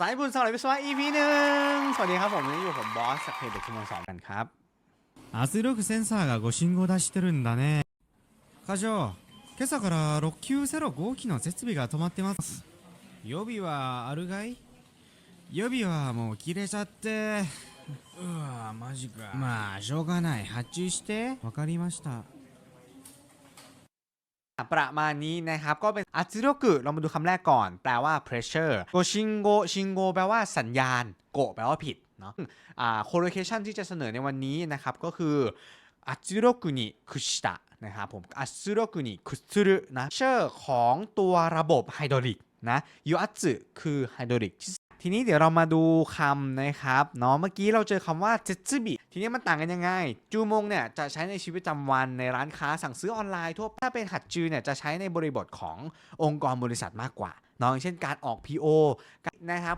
สายบุญสำหรับวิศวะ EP หนึ่งสวัสดีครับผมวันนี้อยู่ผมบอสจากเพจเด็กชั่วโมงสองกันครับ 圧力センサーがご信号出してるんだね課長今朝から690号機の設備が止まってます予備はあるがい予備はもう切れちゃってうわマジかまあしょうがない発注してわかりました ประมาณนี้นะครับ ก็เป็นอัจิโรกุเรามาดูคำแรกก่อน แปลว่า pressure โกชิงโกชิงโกแปลว่าสัญญาณ โกแปลว่าผิดเนาะอ่า correlation ที่จะเสนอในวันนี้นะครับ ก็คืออัจิโรกุนิคุชิตะนะครับผมอัจิโรกุนิคุสึรุนะ pressure ของตัวระบบไฮดรอลิกนะยูอัตสึคือไฮดรอลิก ทีนี้เดี๋ยวเรามาดูคำนะครับเนาะเมื่อกี้เราเจอคำว่าเจจิบิทีนี้มันต่างกันยังไง จูมงเนี่ยจะใช้ในชีวิตประจำวันในร้านค้าสั่งซื้อออนไลน์ทั่วถ้าเป็นหัดจือเนี่ยจะใช้ในบริบทขององค์กรบริษัทมากกว่าเนาะอย่างเช่นการออก PO นะครับ